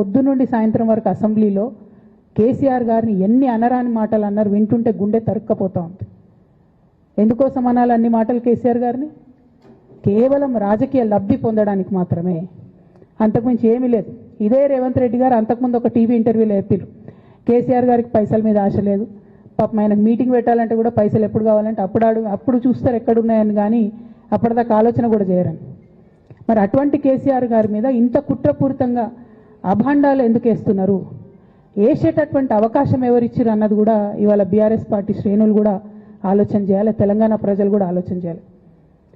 పొద్దు నుండి సాయంత్రం వరకు అసెంబ్లీలో కేసీఆర్ గారిని ఎన్ని అనరాని మాటలు అన్నారు వింటుంటే గుండె తరుక్కపోతా ఉంది. ఎందుకోసం అనాలి అన్ని మాటలు కేసీఆర్ గారిని? కేవలం రాజకీయ లబ్ధి పొందడానికి మాత్రమే. అంతకుమించి ఏమీ లేదు. ఇదే రేవంత్ రెడ్డి గారు అంతకుముందు ఒక టీవీ ఇంటర్వ్యూలో చెప్పారు కేసీఆర్ గారికి పైసల మీద ఆశ లేదు. పాపం ఆయనకు మీటింగ్ పెట్టాలంటే కూడా పైసలు ఎప్పుడు కావాలంటే అప్పుడు అడుగు అప్పుడు చూస్తారు ఎక్కడున్నాయని కానీ అప్పటిదాకా ఆలోచన కూడా చేయరని. మరి అటువంటి కేసీఆర్ గారి మీద ఇంత కుట్రపూరితంగా అభాండాలు ఎందుకు వేస్తున్నారు? వేసేటటువంటి అవకాశం ఎవరిచ్చారు అన్నది కూడా ఇవాళ బీఆర్ఎస్ పార్టీ శ్రేణులు కూడా ఆలోచన చేయాలి తెలంగాణ ప్రజలు కూడా ఆలోచన చేయాలి.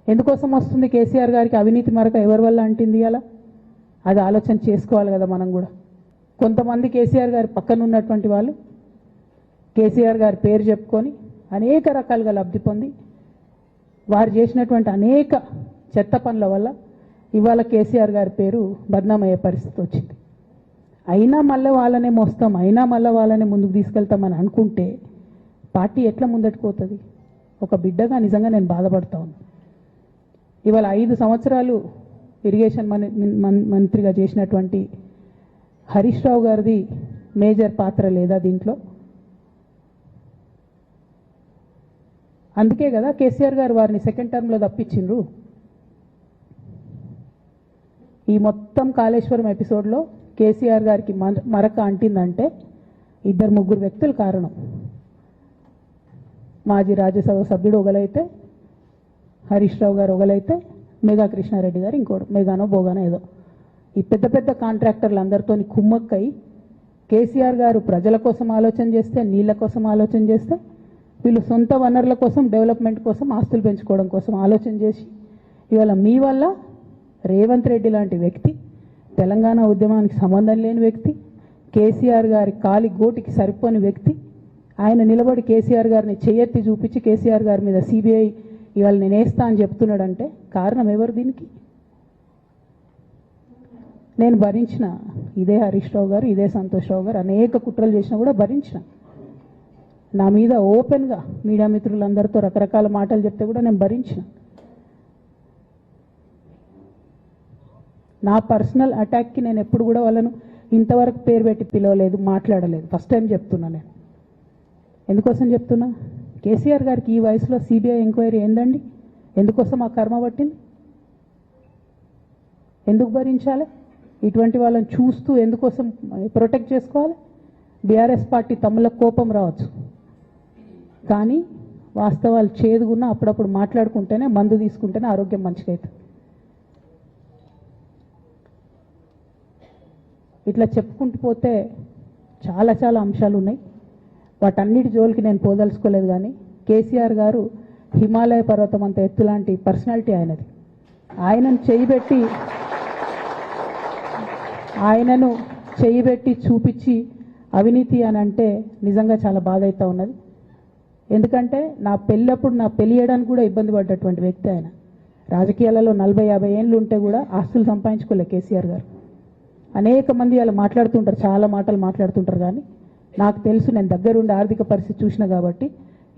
ఎందుకోసం వస్తుంది కేసీఆర్ గారికి అవినీతి మరక ఎవరి వల్ల అంటింది అలా అది ఆలోచన చేసుకోవాలి కదా మనం కూడా. కొంతమంది కేసీఆర్ గారి పక్కన ఉన్నటువంటి వాళ్ళు కేసీఆర్ గారి పేరు చెప్పుకొని అనేక రకాలుగా లబ్ధి పొంది వారు చేసినటువంటి అనేక చెత్త పనుల వల్ల ఇవాళ కేసీఆర్ గారి పేరు బద్నామయ్యే పరిస్థితి వచ్చింది. అయినా మళ్ళీ వాళ్ళనే మోస్తాం అయినా మళ్ళీ వాళ్ళనే ముందుకు తీసుకెళ్తామని అనుకుంటే పార్టీ ఎట్లా ముందటికి పోతుంది ఒక బిడ్డగా నిజంగా నేను బాధపడతా ఉన్నాను ఇవాళ ఐదు సంవత్సరాలు ఇరిగేషన్ మంత్రిగా చేసినటువంటి హరీష్ రావు గారిది మేజర్ పాత్ర లేదా దీంట్లో? అందుకే కదా కేసీఆర్ గారు వారిని సెకండ్ టర్మ్లో తప్పించిండ్రు. ఈ మొత్తం కాళేశ్వరం ఎపిసోడ్లో కేసీఆర్ గారికి మరక అంటిందంటే ఇద్దరు ముగ్గురు వ్యక్తులు కారణం. మాజీ రాజ్యసభ సభ్యుడు ఒకలైతే హరీష్ రావు గారు ఒకలైతే మేఘా కృష్ణారెడ్డి గారు ఇంకోటి మెగానో బోగానో ఏదో. ఈ పెద్ద పెద్ద కాంట్రాక్టర్లు అందరితో కుమ్మక్కై కేసీఆర్ గారు ప్రజల కోసం ఆలోచన చేస్తే నీళ్ళ కోసం ఆలోచన చేస్తే వీళ్ళు సొంత వనరుల కోసం డెవలప్మెంట్ కోసం ఆస్తులు పెంచుకోవడం కోసం ఆలోచన చేసి ఇవాళ మీ వల్ల రేవంత్ రెడ్డి లాంటి వ్యక్తి తెలంగాణ ఉద్యమానికి సంబంధం లేని వ్యక్తి కేసీఆర్ గారి కాలి గోటికి సరిపోని వ్యక్తి ఆయన నిలబడి కేసీఆర్ గారిని చేయెత్తి చూపించి కేసీఆర్ గారి మీద సిబిఐ ఇవాళ నేను వేస్తా అని చెప్తున్నాడంటే కారణం ఎవరు దీనికి? నేను భరించిన ఇదే హరీష్ రావు గారు ఇదే సంతోష్ రావు గారు అనేక కుట్రలు చేసినా కూడా భరించిన. నా మీద ఓపెన్గా మీడియా మిత్రులందరితో రకరకాల మాటలు చెప్తే కూడా నేను భరించిన. నా పర్సనల్ అటాక్కి నేను ఎప్పుడు కూడా వాళ్ళను ఇంతవరకు పేరు పెట్టి పిలవలేదు మాట్లాడలేదు. ఫస్ట్ టైం చెప్తున్నా నేను. ఎందుకోసం చెప్తున్నా? కేసీఆర్ గారికి ఈ వయసులో సిబిఐ ఎంక్వైరీ ఏందండి? ఎందుకోసం ఆ కర్మ పట్టింది? ఎందుకు భరించాలి? ఇటువంటి వాళ్ళని చూస్తూ ఎందుకోసం ప్రొటెక్ట్ చేసుకోవాలి? బీఆర్ఎస్ పార్టీ తమ్ముళ్ళ కోపం రావచ్చు. కానీ వాస్తవాలు చేదుగున్నా అప్పుడప్పుడు మాట్లాడుకుంటేనే మందు తీసుకుంటేనే ఆరోగ్యం మంచిగా అవుతుంది ఇట్లా చెప్పుకుంటూ పోతే చాలా చాలా అంశాలు ఉన్నాయి. వాటన్నిటి జోలికి నేను పోదలుచుకోలేదు కానీ కేసీఆర్ గారు హిమాలయ పర్వతం అంత ఎత్తు లాంటి పర్సనాలిటీ ఆయనది. ఆయనను చేయిబెట్టి ఆయనను చేయిబెట్టి చూపించి అవినీతి అని అంటే నిజంగా చాలా బాధ అవుతా ఉన్నది. ఎందుకంటే నా పెళ్ళప్పుడు నా పెళ్ళి చేయడానికి కూడా ఇబ్బంది పడ్డటువంటి వ్యక్తి ఆయన. రాజకీయాలలో నలభై యాభై ఏళ్ళు ఉంటే కూడా ఆస్తులు సంపాదించుకోలే కేసీఆర్ గారు. అనేక మంది అలా మాట్లాడుతుంటారు చాలా మాటలు మాట్లాడుతుంటారు కానీ నాకు తెలుసు నేను దగ్గరుండి ఆర్థిక పరిస్థితి చూసిన కాబట్టి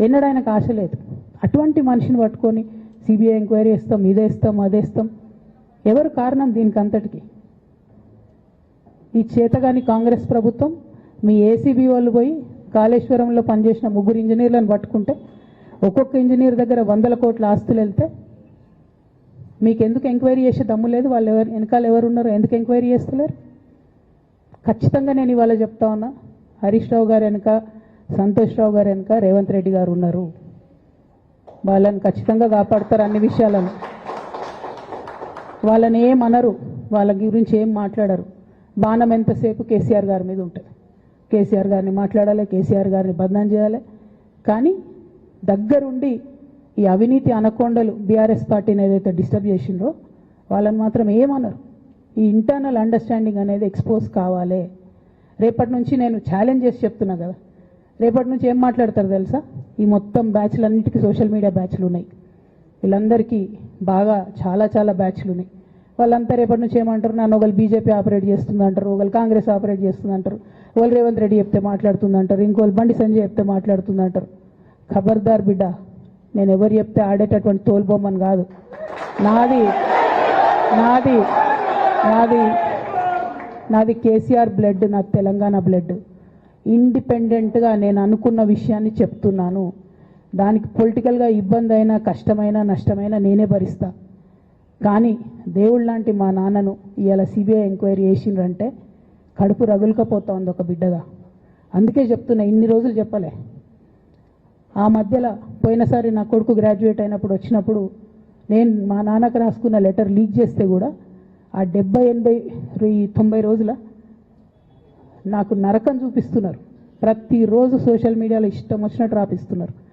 ఎన్నడూ ఆయనకు ఆశ లేదు. అటువంటి మనిషిని పట్టుకొని సిబిఐ ఎంక్వైరీ ఇస్తాం ఇదే ఇస్తాం అదే ఇస్తాం. ఎవరు కారణం దీనికి అంతటికి? ఈ చేతగాని కాంగ్రెస్ ప్రభుత్వం మీ ఏసీబీ వాళ్ళు పోయి కాళేశ్వరంలో పనిచేసిన ముగ్గురు ఇంజనీర్లను పట్టుకుంటే ఒక్కొక్క ఇంజనీర్ దగ్గర వందల కోట్ల ఆస్తులు వెళ్తే మీకు ఎందుకు ఎంక్వైరీ చేసే దమ్ము లేదు? వాళ్ళు ఎవరు వెనకాల ఎవరు ఉన్నారో ఎందుకు ఎంక్వైరీ చేస్తలేరు? ఖచ్చితంగా నేను ఇవాళ చెప్తా ఉన్నా హరీష్ రావు గారు వెనక సంతోష్ రావు గారు వెనక రేవంత్ రెడ్డి గారు ఉన్నారు. వాళ్ళని ఖచ్చితంగా కాపాడతారు అన్ని విషయాలను. వాళ్ళని ఏం అనరు వాళ్ళ గురించి ఏం మాట్లాడరు. బాణం ఎంతసేపు కేసీఆర్ గారి మీద ఉంటుంది. కేసీఆర్ గారిని మాట్లాడాలి కేసీఆర్ గారిని బదనాం చేయాలి. కానీ దగ్గరుండి ఈ అవినీతి అనకొండలు బీఆర్ఎస్ పార్టీని ఏదైతే డిస్టర్బ్ చేసిండ్రో వాళ్ళని మాత్రం ఏమనరు ఈ ఇంటర్నల్ అండర్స్టాండింగ్ అనేది ఎక్స్పోజ్ కావాలి. రేపటి నుంచి నేను ఛాలెంజ్ చేసి చెప్తున్నా కదా. రేపటి నుంచి ఏం మాట్లాడతారు తెలుసా? ఈ మొత్తం బ్యాచ్లన్నిటికీ సోషల్ మీడియా బ్యాచ్లు ఉన్నాయి. వీళ్ళందరికీ బాగా చాలా చాలా బ్యాచ్లు ఉన్నాయి. వాళ్ళంతా రేపటి నుంచి ఏమంటారు? నన్ను ఒకళ్ళు బీజేపీ ఆపరేట్ చేస్తుంది అంటారు ఒకళ్ళు కాంగ్రెస్ ఆపరేట్ చేస్తుంది అంటారు ఒకళ్ళు రేవంత్ రెడ్డి చెప్తే మాట్లాడుతుంది అంటారు ఇంకోళ్ళు బండి సంజయ్ చెప్తే మాట్లాడుతుంది అంటారు ఖబర్దార్ బిడ్డ నేను ఎవరు చెప్తే ఆడేటటువంటి తోలుబొమ్మని కాదు. నాది నాది నాది నాది కేసీఆర్ బ్లడ్ నా తెలంగాణ బ్లడ్ ఇండిపెండెంట్గా నేను అనుకున్న విషయాన్ని చెప్తున్నాను. దానికి పొలిటికల్గా ఇబ్బంది అయినా కష్టమైనా నష్టమైనా నేనే భరిస్తా. కానీ దేవుళ్ళ లాంటి మా నాన్నను ఇవాళ సిబిఐ ఎంక్వైరీ చేసిండ్రంటే కడుపు రగులుకపోతా ఉంది ఒక బిడ్డగా. అందుకే చెప్తున్నా ఇన్ని రోజులు చెప్పలే. ఆ మధ్యలో పోయినసారి నా కొడుకు గ్రాడ్యుయేట్ అయినప్పుడు వచ్చినప్పుడు నేను మా నాన్నకు రాసుకున్న లెటర్ లీక్ చేస్తే కూడా ఆ డెబ్బై ఎనభై తొంభై రోజుల నాకు నరకం చూపిస్తున్నారు. ప్రతిరోజు సోషల్ మీడియాలో ఇష్టం వచ్చినట్టు రాపిస్తున్నారు.